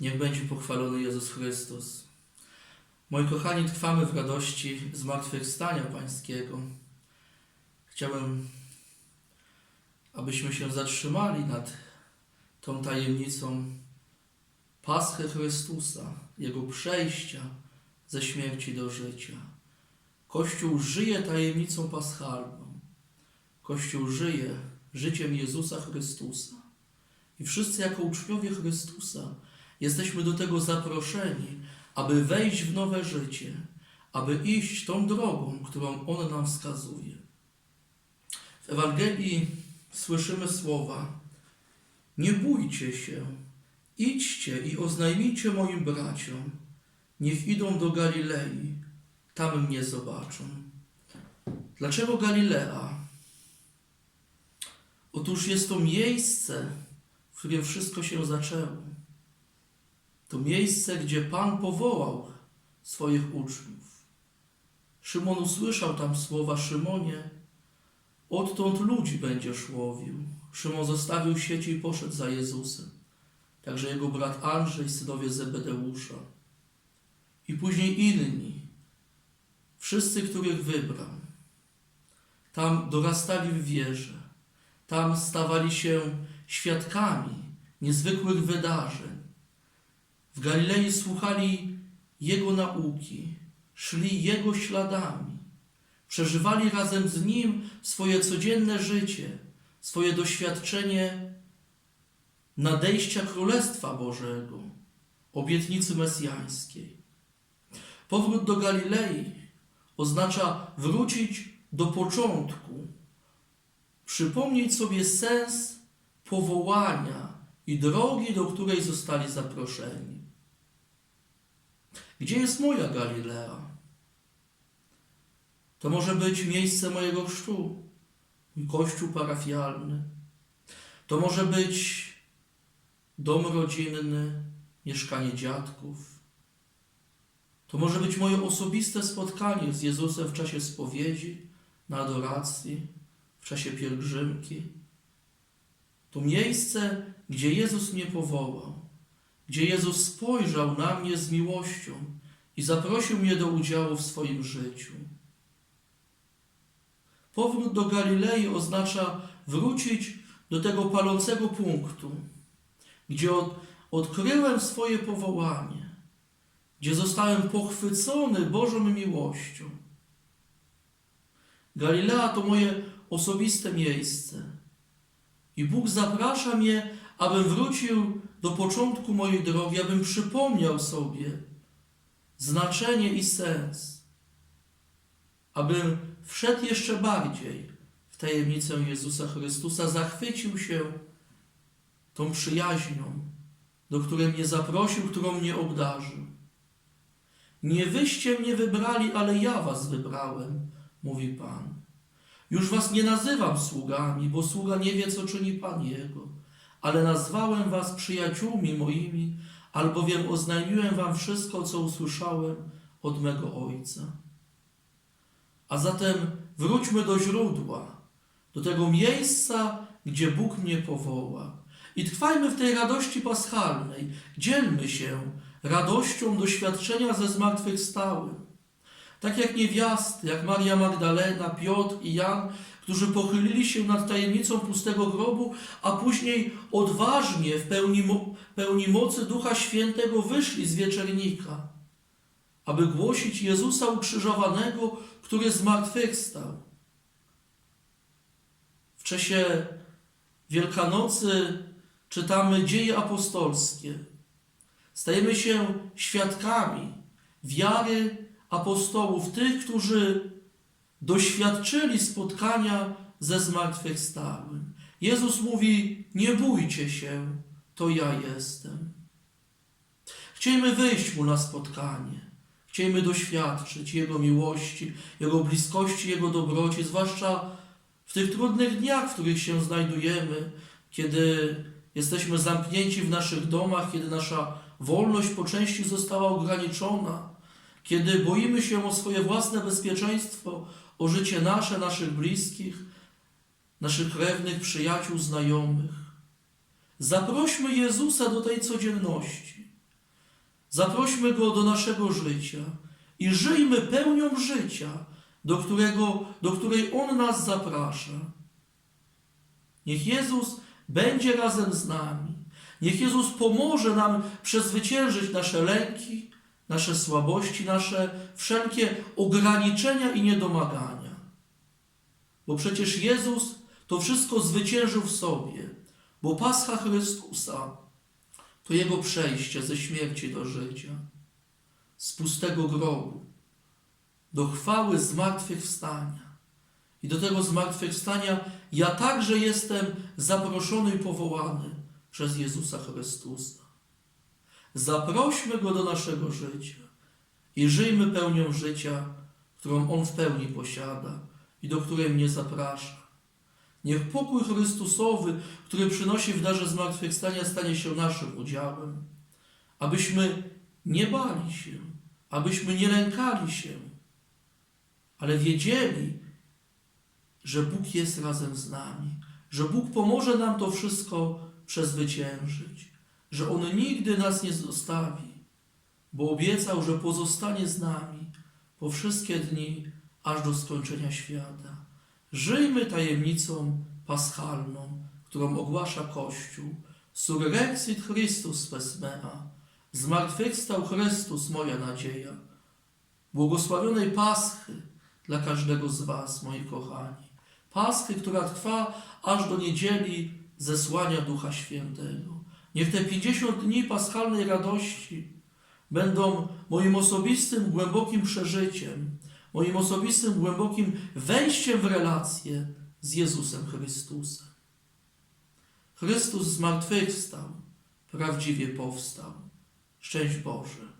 Niech będzie pochwalony Jezus Chrystus. Moi kochani, trwamy w radości zmartwychwstania Pańskiego. Chciałbym, abyśmy się zatrzymali nad tą tajemnicą Paschy Chrystusa, Jego przejścia ze śmierci do życia. Kościół żyje tajemnicą paschalną. Kościół żyje życiem Jezusa Chrystusa. I wszyscy jako uczniowie Chrystusa jesteśmy do tego zaproszeni, aby wejść w nowe życie, aby iść tą drogą, którą On nam wskazuje. W Ewangelii słyszymy słowa: Nie bójcie się, idźcie i oznajmijcie moim braciom, niech idą do Galilei, tam mnie zobaczą. Dlaczego Galilea? Otóż jest to miejsce, w którym wszystko się zaczęło. To miejsce, gdzie Pan powołał swoich uczniów. Szymon usłyszał tam słowa Szymonie, odtąd ludzi będziesz łowił. Szymon zostawił sieci i poszedł za Jezusem. Także jego brat Andrzej, synowie Zebedeusza. I później inni, wszyscy, których wybrał. Tam dorastali w wierze. Tam stawali się świadkami niezwykłych wydarzeń. W Galilei słuchali Jego nauki, szli Jego śladami, przeżywali razem z Nim swoje codzienne życie, swoje doświadczenie nadejścia Królestwa Bożego, obietnicy mesjańskiej. Powrót do Galilei oznacza wrócić do początku, przypomnieć sobie sens powołania i drogi, do której zostali zaproszeni. Gdzie jest moja Galilea? To może być miejsce mojego chrztu, mój kościół parafialny. To może być dom rodzinny, mieszkanie dziadków. To może być moje osobiste spotkanie z Jezusem w czasie spowiedzi, na adoracji, w czasie pielgrzymki. To miejsce, gdzie Jezus mnie powołał, gdzie Jezus spojrzał na mnie z miłością i zaprosił mnie do udziału w swoim życiu. Powrót do Galilei oznacza wrócić do tego palącego punktu, gdzie od, odkryłem swoje powołanie, gdzie zostałem pochwycony Bożą miłością. Galilea to moje osobiste miejsce. I Bóg zaprasza mnie, abym wrócił do początku mojej drogi, abym przypomniał sobie znaczenie i sens, abym wszedł jeszcze bardziej w tajemnicę Jezusa Chrystusa, zachwycił się tą przyjaźnią, do której mnie zaprosił, którą mnie obdarzył. Nie wyście mnie wybrali, ale ja was wybrałem, mówi Pan. Już was nie nazywam sługami, bo sługa nie wie, co czyni Pan Jego, ale nazwałem was przyjaciółmi moimi, albowiem oznajmiłem wam wszystko, co usłyszałem od mego Ojca. A zatem wróćmy do źródła, do tego miejsca, gdzie Bóg mnie powoła. I trwajmy w tej radości paschalnej. Dzielmy się radością doświadczenia ze zmartwychwstałym. Tak jak niewiasty, jak Maria Magdalena, Piotr i Jan, którzy pochylili się nad tajemnicą pustego grobu, a później odważnie w pełni, pełni mocy Ducha Świętego wyszli z wieczernika, aby głosić Jezusa ukrzyżowanego, który zmartwychwstał. W czasie Wielkanocy czytamy dzieje apostolskie. Stajemy się świadkami wiary apostołów, tych, którzy doświadczyli spotkania ze zmartwychwstałym. Jezus mówi: Nie bójcie się, to ja jestem. Chcielibyśmy wyjść mu na spotkanie. Chcielibyśmy doświadczyć Jego miłości, Jego bliskości, Jego dobroci, zwłaszcza w tych trudnych dniach, w których się znajdujemy, kiedy jesteśmy zamknięci w naszych domach, kiedy nasza wolność po części została ograniczona, kiedy boimy się o swoje własne bezpieczeństwo, o życie nasze, naszych bliskich, naszych krewnych, przyjaciół, znajomych. Zaprośmy Jezusa do tej codzienności. Zaprośmy Go do naszego życia i żyjmy pełnią życia, do, którego, do której On nas zaprasza. Niech Jezus będzie razem z nami. Niech Jezus pomoże nam przezwyciężyć nasze lęki, nasze słabości, nasze wszelkie ograniczenia i niedomagania. Bo przecież Jezus to wszystko zwyciężył w sobie, bo Pascha Chrystusa to Jego przejście ze śmierci do życia, z pustego grobu, do chwały zmartwychwstania. I do tego zmartwychwstania ja także jestem zaproszony i powołany przez Jezusa Chrystusa. Zaprośmy Go do naszego życia i żyjmy pełnią życia, którą On w pełni posiada i do której mnie zaprasza. Niech pokój Chrystusowy, który przynosi w darze zmartwychwstania, stanie się naszym udziałem, abyśmy nie bali się, abyśmy nie lękali się, ale wiedzieli, że Bóg jest razem z nami, że Bóg pomoże nam to wszystko przezwyciężyć, że On nigdy nas nie zostawi, bo obiecał, że pozostanie z nami po wszystkie dni, aż do skończenia świata. Żyjmy tajemnicą paschalną, którą ogłasza Kościół. Surrexit Christus spes. Zmartwychwstał Chrystus, moja nadzieja. Błogosławionej Paschy dla każdego z Was, moi kochani. Paschy, która trwa aż do niedzieli zesłania Ducha Świętego. Niech te 50 dni paschalnej radości będą moim osobistym, głębokim przeżyciem, moim osobistym, głębokim wejściem w relację z Jezusem Chrystusem. Chrystus zmartwychwstał, prawdziwie powstał. Szczęść Boże.